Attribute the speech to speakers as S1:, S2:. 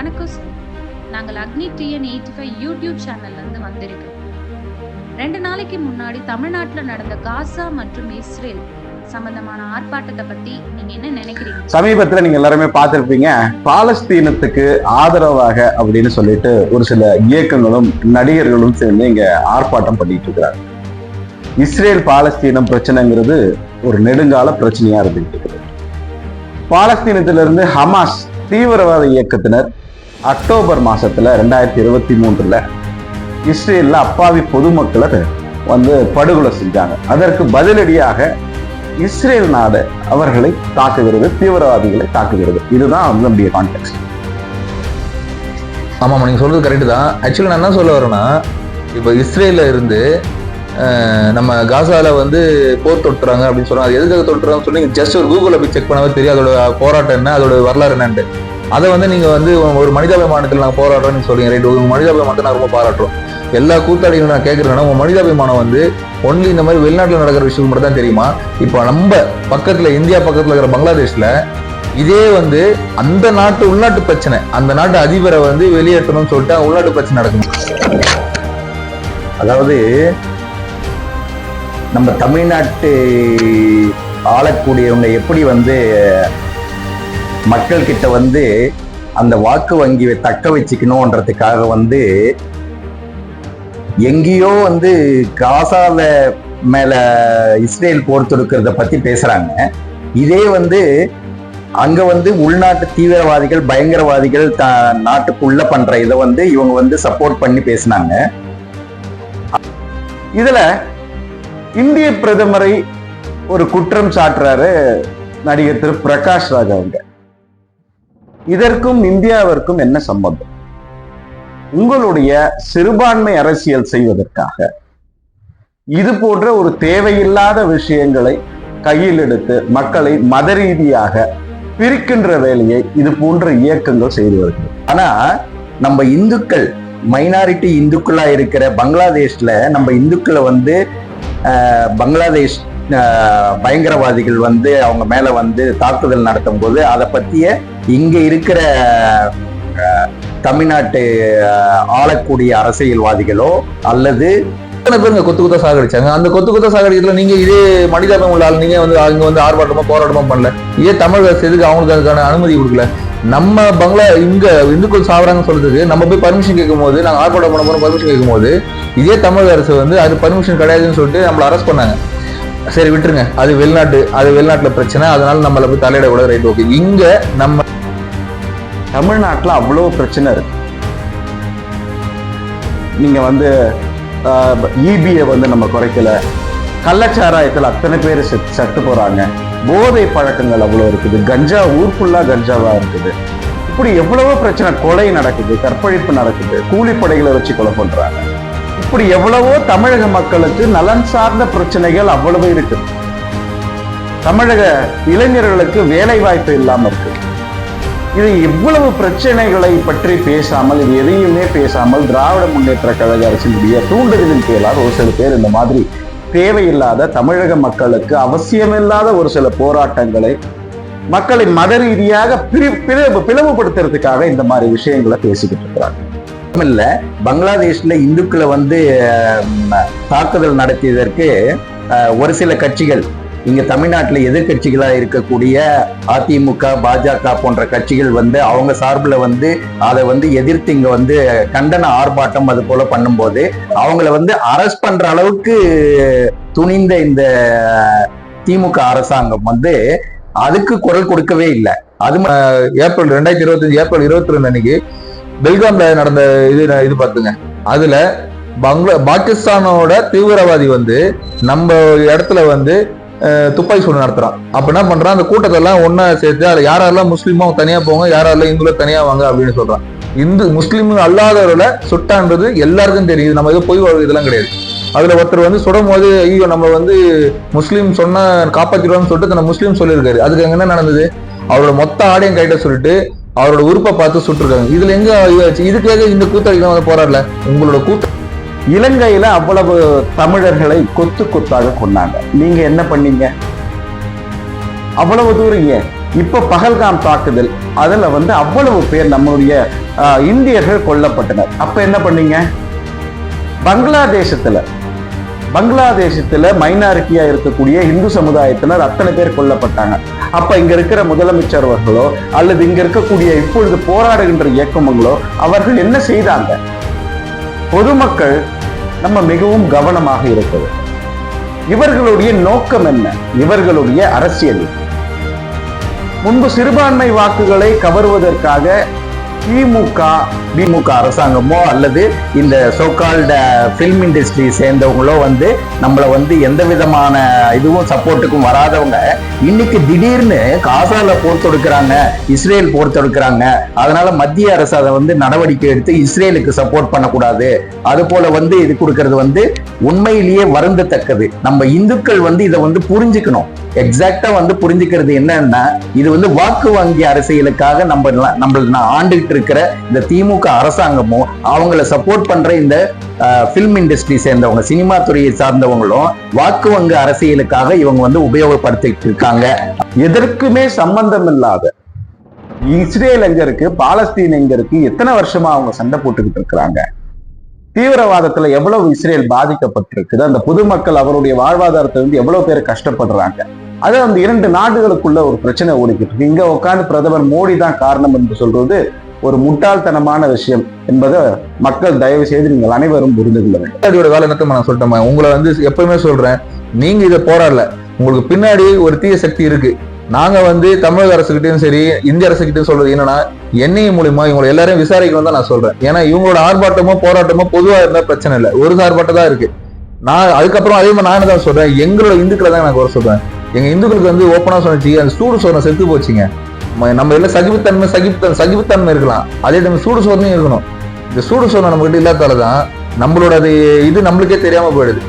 S1: வணக்கம் சார் நாங்கள் Agni TN eighty five YouTube சேனல்லேருந்து வந்திருக்கோம் ரெண்டு நாளைக்கு முன்னாடி தமிழ்நாட்டில் நடந்த காசா மற்றும் இஸ்ரேல் சம்பந்தமான ஆர்ப்பாட்டத்தை பத்தி நீங்க என்ன நினைக்கிறீங்க?
S2: சமீபத்துல நீங்க எல்லாருமே பார்த்திருப்பீங்க. பாலஸ்தீனத்துக்கு ஆதரவாக அப்படின்னு சொல்லிட்டு ஒரு சில இயக்கங்களும் நடிகர்களும் சேர்ந்து இங்க ஆர்ப்பாட்டம் பண்ணிட்டு இருக்கிறாங்க. இஸ்ரேல் பாலஸ்தீனம் பிரச்சனைங்கிறது ஒரு நெடுங்கால பிரச்சனையா இருந்துட்டு இருக்குது. பாலஸ்தீனத்திலிருந்து ஹமாஸ் தீவிரவாத இயக்கத்தினர் அக்டோபர் மாசத்துல ரெண்டாயிரத்தி இருபத்தி மூன்றுல இஸ்ரேல்ல அப்பாவி பொதுமக்களை வந்து படுகொலை செஞ்சாங்க. அதற்கு பதிலடியாக இஸ்ரேல் நாடு அவர்களை தாக்குகிறது தீவிரவாதிகளை தாக்குகிறது. இதுதான் வந்து நம்முடைய கான்டெக்ட்
S3: ஆமாம் நீங்கள் சொல்கிறது கரெக்டு தான். ஆக்சுவலி நான் என்ன சொல்ல வரேன்னா இப்போ இஸ்ரேலில் இருந்து அஹ், நம்ம காசாவில் வந்து போர் தொட்டுறாங்க அப்படின்னு சொல்கிறாங்க அது எதுக்காக தொட்டுறாங்கன்னு சொல்லி ஜஸ்ட் ஒரு கூகுளில் போய் செக் பண்ணவே தெரியும். அதோட போராட்டம் என்ன அதோட வரலாறு என்னன்ட்டு. அதை வந்து நீங்கள் வந்து ஒரு மனிதாபிமானத்தில் நாங்கள் போராடுறோம்னு சொல்லுங்க சொல்றீங்க. ரைட் உங்கள் மனிதாபிமானத்தை நான் ரொம்ப பாராட்டுறோம். எல்லா கூத்தாடிகளும் நான் கேட்குறேன்னா உங்க மனிதாபிமானம் வந்து ஒன்லி இந்த மாதிரி வெளிநாட்டில் நடக்கிற விஷயம் மட்டும் தான் தெரியுமா? இப்போ நம்ம பக்கத்தில் இந்தியா பக்கத்தில் இருக்கிற பங்களாதேஷில் இதே வந்து அந்த நாட்டு உள்நாட்டு பிரச்சனை அந்த நாட்டு அதிபரை வந்து வெளியேற்றணும்னு சொல்லிட்டு உள்நாட்டு பிரச்சனை நடக்கும்
S2: அதாவது நம்ம தமிழ்நாட்டு ஆளக்கூடியவங்க எப்படி வந்து மக்கள் கிட்ட வந்து அந்த வாக்கு வங்கியை தக்க வச்சுக்கணும்ன்றதுக்காக வந்து எங்கேயோ வந்து காசால மேல இஸ்ரேல் போர் தொடுக்கிறத பத்தி பேசுறாங்க. இதே வந்து அங்க வந்து உள்நாட்டு தீவிரவாதிகள் பயங்கரவாதிகள் த நாட்டுக்குள்ள பண்ற இதை வந்து இவங்க வந்து சப்போர்ட் பண்ணி பேசினாங்க. இதுல இந்திய பிரதமரை ஒரு குற்றம் சாட்டுறாரு நடிகர் திரு பிரகாஷ் ராஜ் அவங்க. இதற்கும் இந்தியாவிற்கும் என்ன சம்பந்தம்? உங்களுடைய சிறுபான்மை அரசியல் செய்வதற்காக இது போன்ற ஒரு தேவையில்லாத விஷயங்களை கையில் எடுத்து மக்களை மத ரீதியாக பிரிக்கின்ற வேலையை இது போன்ற இயக்கங்கள் செய்து வருகிறது. ஆனா நம்ம இந்துக்கள் மைனாரிட்டி இந்துக்களா இருக்கிற பங்களாதேஷ்ல நம்ம இந்துக்களை வந்து ஆஹ், பங்களாதேஷ் பயங்கரவாதிகள் வந்து அவங்க மேல வந்து தாக்குதல் நடத்தும் போது அதை பத்திய இங்க இருக்கிற தமிழ்நாட்டு ஆளக்கூடிய அரசியல்வாதிகளோ அல்லது
S3: எத்தனை பேருங்க கொத்து குத்த சாகடிச்சாங்க. அந்த கொத்து குத்த சாகடிக்கிறதுல நீங்க இதே மனிதாபம் உள்ள நீங்க வந்து அங்க வந்து ஆர்ப்பாட்டமா போராட்டமா பண்ணல. இதே தமிழ் அரசு எதுக்கு அவங்களுக்கு அதுக்கான அனுமதி கொடுக்கல. நம்ம பங்களா இங்க இந்துக்கள் சாவறாங்கன்னு சொல்றதுக்கு நம்ம போய் பர்மிஷன் கேட்கும் போது நாங்க ஆர்ப்பாட்டம் பண்ண போறோம் பர்மிஷன் கேட்கும் போது இதே தமிழக அரசு வந்து அது பர்மிஷன் கிடையாதுன்னு சொல்லிட்டு நம்மளை அரெஸ்ட் பண்ணாங்க. சரி விட்டுருங்க. அது வெளிநாட்டு அது வெளிநாட்டுல பிரச்சனை. அதனால நம்மள போய் தலையிட கூட ரைட் ஓகே. இங்க நம்ம
S2: தமிழ்நாட்டுல அவ்வளவு பிரச்சனை இருக்கு. நீங்க வந்து இபியை வந்து நம்ம குறைக்கல. கள்ளச்சாராயத்துல அத்தனை பேர் சட்டு செத்து போறாங்க. போதை பழக்கங்கள் அவ்வளவு இருக்குது. கஞ்சா ஊர் ஃபுல்லா கஞ்சாவா இருக்குது. இப்படி எவ்வளவோ பிரச்சனை கொலை நடக்குது கற்பழிப்பு நடக்குது. கூலிப்படைகளை வச்சு கொலை பண்றாங்க. இப்படி எவ்வளவோ தமிழக மக்களுக்கு நலன் சார்ந்த பிரச்சனைகள் அவ்வளவு இருக்கு. தமிழக இளைஞர்களுக்கு வேலை வாய்ப்பு இல்லாம இருக்கு. இது இவ்வளவு பிரச்சனைகளை பற்றி பேசாமல் இது எதையுமே பேசாமல் திராவிட முன்னேற்ற கழக அரசினுடைய தூண்டுதலின் பேரால் ஒரு சில பேர் இந்த மாதிரி தேவையில்லாத தமிழக மக்களுக்கு அவசியமில்லாத ஒரு சில போராட்டங்களை மக்களை மத ரீதியாக பிரி- பிளவு- பிளவுபடுத்துறதுக்காக இந்த மாதிரி விஷயங்களை பேசிக்கிட்டு இருக்கிறாங்க. இல்ல பங்களாதேஷ்ல இந்துக்களை வந்து தாக்குதல் நடத்தியதற்கு ஒரு சில கட்சிகள் இங்க தமிழ்நாட்டுல எதிர்கட்சிகளாக இருக்கக்கூடிய அதிமுக பாஜக போன்ற கட்சிகள் வந்து அவங்க சார்பில் வந்து அதை வந்து எதிர்த்து இங்க வந்து கண்டன ஆர்ப்பாட்டம் அது போல பண்ணும்போது அவங்கள வந்து அரெஸ்ட் பண்ற அளவுக்கு துணிந்த இந்த திமுக அரசாங்கம் வந்து அதுக்கு குரல் கொடுக்கவே இல்லை. அது
S3: ஏப்ரல் ரெண்டாயிரத்தி இருபத்தஞ்சு ஏப்ரல் இருபத்தி ரெண்டு அன்னைக்கு பெல்காம்ல நடந்த இது இது பார்த்துங்க. அதுல பங்களா பாகிஸ்தானோட தீவிரவாதி வந்து நம்ம இடத்துல வந்து துப்பாக்கி சூடு நடத்துறான். அப்ப என்ன பண்றான்? அந்த கூட்டத்தெல்லாம் ஒன்னா சேர்த்து அதுல யாரெல்லாம் முஸ்லீமோ தனியா போங்க யாரெல்லாம் இந்துல தனியா வாங்க அப்படின்னு சொல்றான். இந்து முஸ்லீம் அல்லாதவர்களை சுட்டான்றது எல்லாருக்கும் தெரியுது. நம்ம எதுவும் பொய் வாழ்வு இதெல்லாம் கிடையாது. அதுல ஒருத்தர் வந்து சுடும் போது ஐயோ நம்ம வந்து முஸ்லீம் சொன்ன காப்பாத்திடுவான்னு சொல்லிட்டு தன்னை முஸ்லீம் சொல்லியிருக்காரு. அதுக்கு என்ன நடந்தது? அவரோட மொத்த ஆடையும் கைட்ட சொல்லிட்டு அவரோட உறுப்பை பார்த்து சுட்டுருக்காங்க. இதுல எங்க இதாச்சு? இதுக்காக இந்த கூத்தாடிலாம் வந்து போராடல உங்களோட கூத்த
S2: இலங்கையில அவ்வளவு தமிழர்களை கொத்து கொத்தாக கொன்னாங்க. நீங்க என்ன பண்ணீங்க? அவ்வளவு தூரம் ஏன்? இப்ப பகல்காம் தாக்குதல் அதுல வந்து அவ்வளவு பேர் நம்மளுடைய ஆஹ், இந்தியர்கள் கொல்லப்பட்டனர். அப்ப என்ன பண்ணீங்க? பங்களாதேசத்துல பங்களாதேசத்துல மைனாரிட்டியா இருக்கக்கூடிய இந்து சமுதாயத்தினர் அத்தனை பேர் கொல்லப்பட்டாங்க. அப்ப இங்க இருக்கிற முதலமைச்சர் அவர்களோ அல்லது இங்க இருக்கக்கூடிய இப்பொழுது போராடுகின்ற இயக்கங்களோ அவர்கள் என்ன செய்தாங்க? பொதுமக்கள் நம்ம மிகவும் கவனமாக இருக்கிறது இவர்களுடைய நோக்கம் என்ன? இவர்களுடைய அரசியல். முன்பு சிறுபான்மை வாக்குகளை கவருவதற்காக திமுக திமுக அரசாங்கமோ அல்லது இந்த சோகால்ட பிலிம் இண்டஸ்ட்ரி சேர்ந்தவங்களோ வந்து நம்மள வந்து எந்த விதமான இதுவும் சப்போர்ட்டுக்கும் வராதவங்க இன்னைக்கு திடீர்னு காசால போர் தொடுக்கிறாங்க இஸ்ரேல் போர் தொடுக்கிறாங்க அதனால மத்திய அரசு அதை வந்து நடவடிக்கை எடுத்து இஸ்ரேலுக்கு சப்போர்ட் பண்ணக்கூடாது. அது போல வந்து இது கொடுக்கறது வந்து உண்மையிலேயே வருந்தத்தக்கது. நம்ம இந்துக்கள் வந்து இதை வந்து புரிஞ்சுக்கணும். எக்ஸாக்டா வந்து புரிஞ்சுக்கிறது என்னன்னா இது வந்து வாக்கு வங்கி அரசியலுக்காக நம்ம ஆண்டு பண்ணிட்டு இருக்கிற இந்த திமுக அரசாங்கமும் அவங்கள சப்போர்ட் பண்ற இந்த ஃபில்ம் இண்டஸ்ட்ரி சேர்ந்தவங்க சினிமா துறையை சார்ந்தவங்களும் வாக்கு வங்கி அரசியலுக்காக இவங்க வந்து உபயோகப்படுத்திட்டு இருக்காங்க. எதற்குமே சம்பந்தம் இல்லாத இஸ்ரேல் எங்க இருக்கு பாலஸ்தீன் எங்க இருக்கு எத்தனை வருஷமா அவங்க சண்டை போட்டுக்கிட்டு இருக்கிறாங்க? தீவிரவாதத்துல எவ்வளவு இஸ்ரேல் பாதிக்கப்பட்டிருக்குது அந்த பொதுமக்கள் அவருடைய வாழ்வாதாரத்தை வந்து எவ்வளவு பேர் கஷ்டப்படுறாங்க? அது அந்த இரண்டு நாடுகளுக்குள்ள ஒரு பிரச்சனை ஓடிக்கிட்டு இருக்கு. இங்க உட்கார்ந்து பிரதமர் மோடி தான் காரணம் என்று சொல்றது ஒரு முட்டாள்தனமான விஷயம் என்பதை மக்கள் தயவு செய்து நீங்கள் அனைவரும் புரிந்து கொள்ள வேண்டும்.
S3: வேலை என்னத்தை நான் சொல்லிட்டேன் உங்களை வந்து எப்பவுமே சொல்றேன் நீங்க இதை போராடல. உங்களுக்கு பின்னாடி ஒரு தீய சக்தி இருக்கு. நாங்க வந்து தமிழக அரசுகிட்டையும் சரி இந்திய அரசுகிட்டையும் சொல்றது என்னன்னா என்ஐஏ மூலியமா இவங்களை எல்லாரையும் விசாரிக்கணும் தான் நான் சொல்றேன். ஏன்னா இவங்களோட ஆர்ப்பாட்டமோ போராட்டமோ பொதுவா இருந்தா பிரச்சனை இல்லை. ஒரு சார்பாட்டம் தான் இருக்கு. நான் அதுக்கப்புறம் அதே மாதிரி நான் தான் சொல்றேன். எங்களோட இந்துக்களை தான் எனக்கு குறை சொல்றேன். எங்க இந்துக்களுக்கு வந்து ஓப்பனா சொன்னச்சு அந்த சூடு சொன்ன செத்து போச்சுங்க. நம்ம எல்லாம் சகிப்புத்தன்மை சகிப்புத்தன் சகிப்புத்தன்மை இருக்கலாம். அதே டைம் சூடு சோதனையும் இருக்கணும். இந்த சூடு சோதனை நம்ம கிட்ட இல்லாதால தான் நம்மளோட அது இது நம்மளுக்கே தெரியாமல் போயிடுது.